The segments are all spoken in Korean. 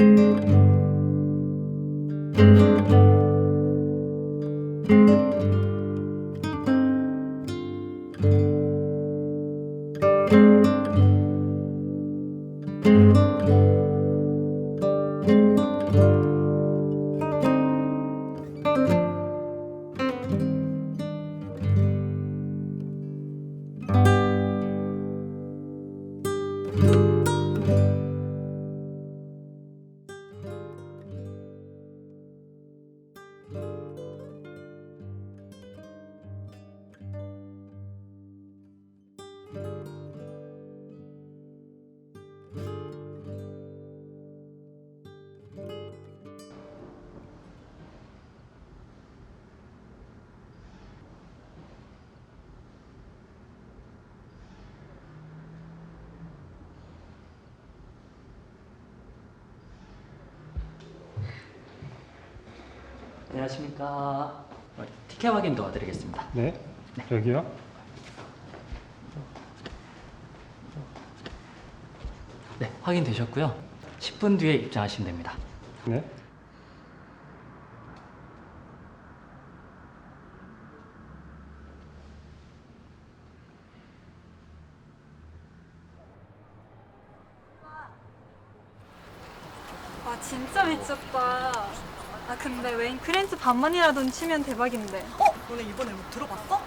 Música 안녕하십니까. 어, 티켓 확인 도와드리겠습니다. 네, 여기요. 네, 확인되셨고요. 10분 뒤에 입장하시면 됩니다. 네. 와 진짜 미쳤다. 아 근데 웬 크랜스 반만이라도 치면 대박인데. 어? 너네 이번에 앨범 들어봤어?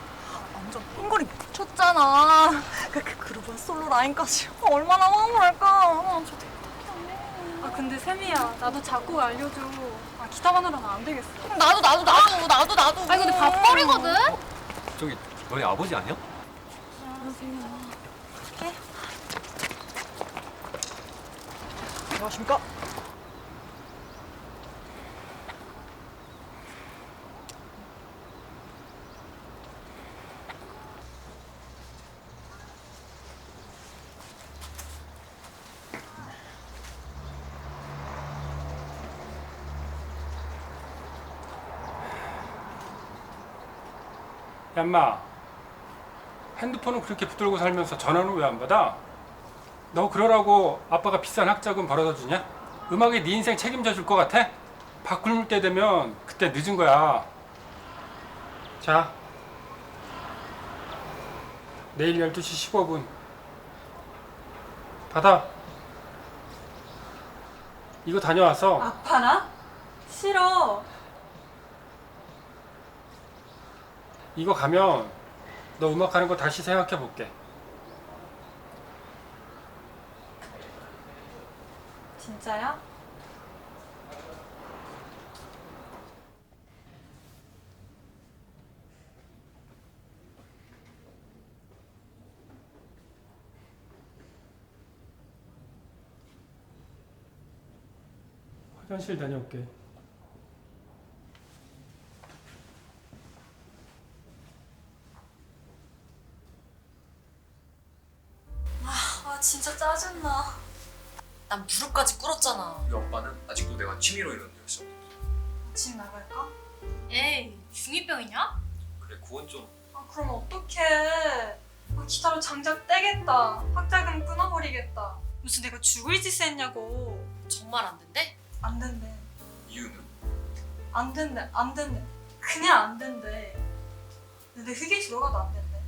완전 뽕거리 쳤잖아. 그, 그 그룹은 솔로 라인까지 어, 얼마나 황홀할까 아, 저아 근데 세미야 나도 작곡 알려줘. 아 기타만으로는 안 되겠어. 나도 나도 나도 나도 나도 아니 근데 밥벌이거든. 저기 너희 아버지 아니야? 안녕하십니까? 얌마, 핸드폰은 그렇게 붙들고 살면서 전화는 왜 안 받아? 너 그러라고 아빠가 비싼 학자금 벌어다 주냐? 음악에 네 인생 책임져 줄 것 같아? 바꿀 때 되면 그때 늦은 거야. 자, 내일 12시 15분. 받아. 이거 다녀와서 아파나? 싫어. 이거 가면 너 음악 하는 거 다시 생각해 볼게. 진짜야? 화장실 다녀올게. 아 진짜 짜증나 난 무릎까지 꿇었잖아 우리 아빠는 아직도 내가 취미로 이러는 줄 알았어. 집 나갈까? 에이 중2병이냐? 그래 그건 좀 아 그럼 어떡해. 아 기타로 장작 떼겠다. 학자금 끊어버리겠다. 무슨 내가 죽을 짓을 했냐고. 정말 안 된대? 안 된대. 이유는 안 된대. 안 된대. 그냥 안 된대. 근데 내 흙에 들어가도 안 된대.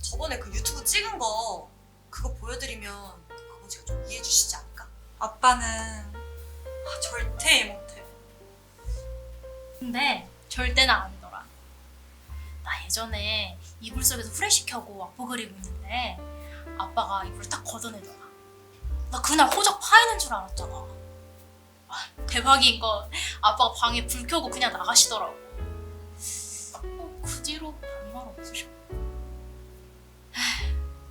저번에 그 유튜브 찍은 거 그거 보여드리면 아버지가 좀 이해해 주시지 않을까? 아빠는 아, 절대 이해 못해. 근데 절대는 아니더라. 나 예전에 이불 속에서 후레쉬 켜고 악보 그리고 있는데 아빠가 이불을 딱 걷어내더라. 나 그날 호적 파이는 줄 알았잖아. 아, 대박인 건 아빠가 방에 불 켜고 그냥 나가시더라고. 어, 그 뒤로 반말 없으셔.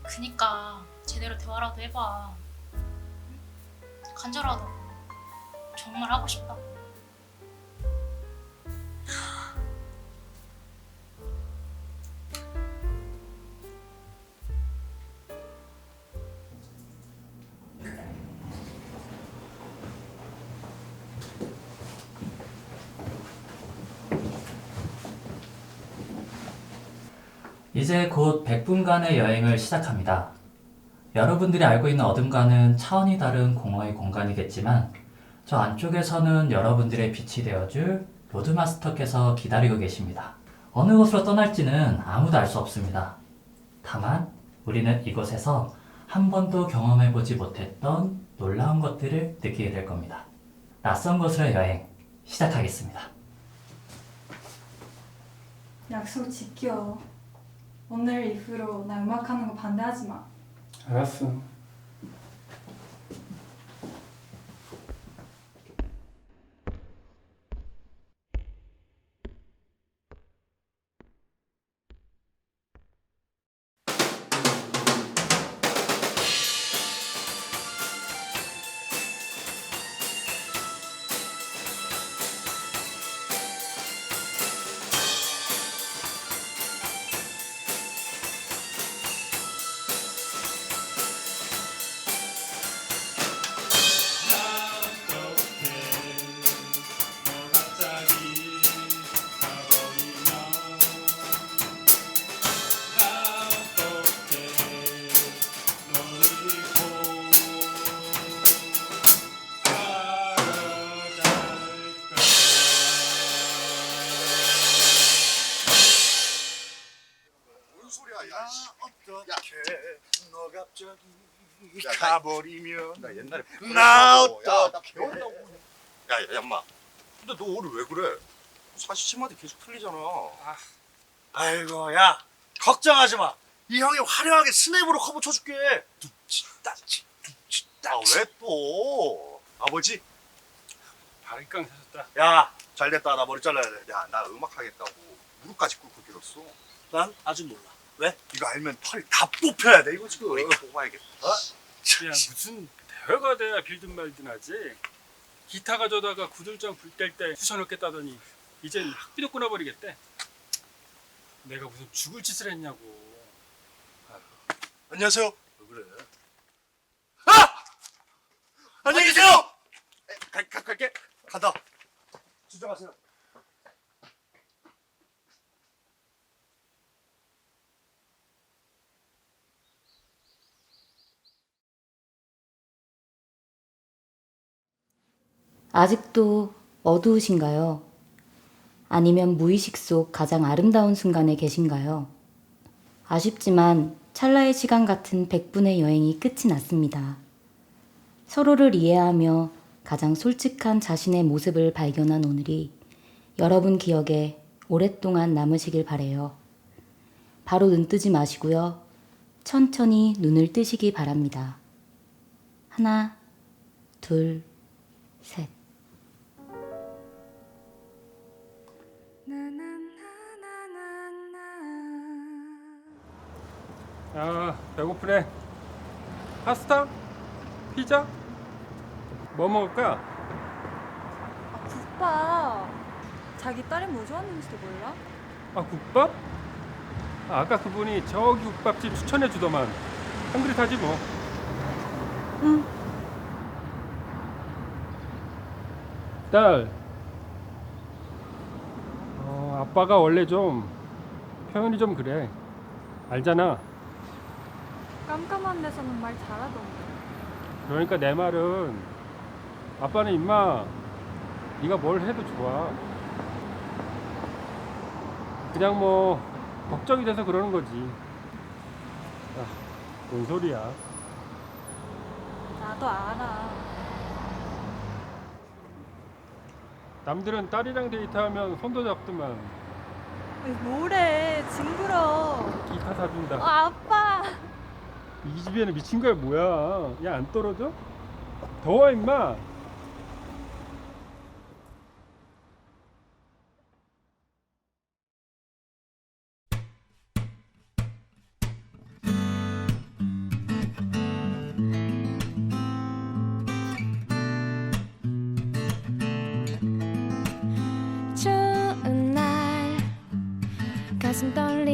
그니까 제대로 대화라도 해봐 응? 간절하다고 정말 하고 싶다고 이제 곧 100분간의 여행을 시작합니다. 여러분들이 알고 있는 어둠과는 차원이 다른 공허의 공간이겠지만 저 안쪽에서는 여러분들의 빛이 되어줄 로드마스터께서 기다리고 계십니다. 어느 곳으로 떠날지는 아무도 알 수 없습니다. 다만 우리는 이곳에서 한 번도 경험해보지 못했던 놀라운 것들을 느끼게 될 겁니다. 낯선 곳으로의 여행 시작하겠습니다. 약속 지켜. 오늘 이후로 나 음악하는 거 반대하지 마. 알 가버리면 나 옛날에 나 어떡해 야야 얌마. 근데 너 오늘 왜 그래? 사실 치마도 계속 틀리잖아. 아이고 야 걱정하지 마이 형이 화려하게 스냅으로 커버 쳐줄게. 뚝치따치 뚝치따치 아왜또? 아버지? 바리깡 사셨다. 야 잘됐다. 나 머리 잘라야 돼야나 음악 하겠다고. 무릎까지 꿇고 길었어. 난 아직 몰라. 왜? 이거 알면 털이 다 뽑혀야 돼 이거 지금. 뽑아야겠다 야 무슨 대회가 돼야 빌든 말든 하지. 기타 가져다가 구들장 불 뗄때 쑤셔넣겠다더니 이젠 학비도 끊어버리겠대. 내가 무슨 죽을 짓을 했냐고. 안녕하세요 왜 그래 아! 안녕히 계세요 가, 가, 갈게 간다 진정하세요 아직도 어두우신가요? 아니면 무의식 속 가장 아름다운 순간에 계신가요? 아쉽지만 찰나의 시간 같은 100분의 여행이 끝이 났습니다. 서로를 이해하며 가장 솔직한 자신의 모습을 발견한 오늘이 여러분 기억에 오랫동안 남으시길 바래요. 바로 눈 뜨지 마시고요. 천천히 눈을 뜨시기 바랍니다. 하나, 둘, 셋. 아 배고프네. 파스타? 피자? 뭐 먹을까? 아, 국밥. 자기 딸이 뭐 좋아하는지도 몰라? 아 국밥? 아, 아까 그분이 저기 국밥집 추천해 주더만 한 그릇 하지 뭐. 응. 딸. 어, 아빠가 원래 좀 표현이 좀 그래. 알잖아. 깜깜한 데서는 말 잘하던데. 그러니까 내 말은 아빠는 임마 네가 뭘 해도 좋아. 그냥 뭐 걱정이 돼서 그러는 거지. 아, 뭔 소리야? 나도 알아. 남들은 딸이랑 데이트하면 손도 잡더만 아니, 뭐래. 징그러. 기타 사준다. 아, 아빠. 이 집에는 미친 거야 뭐야? 야 안 떨어져? 더워 임마. 가슴 날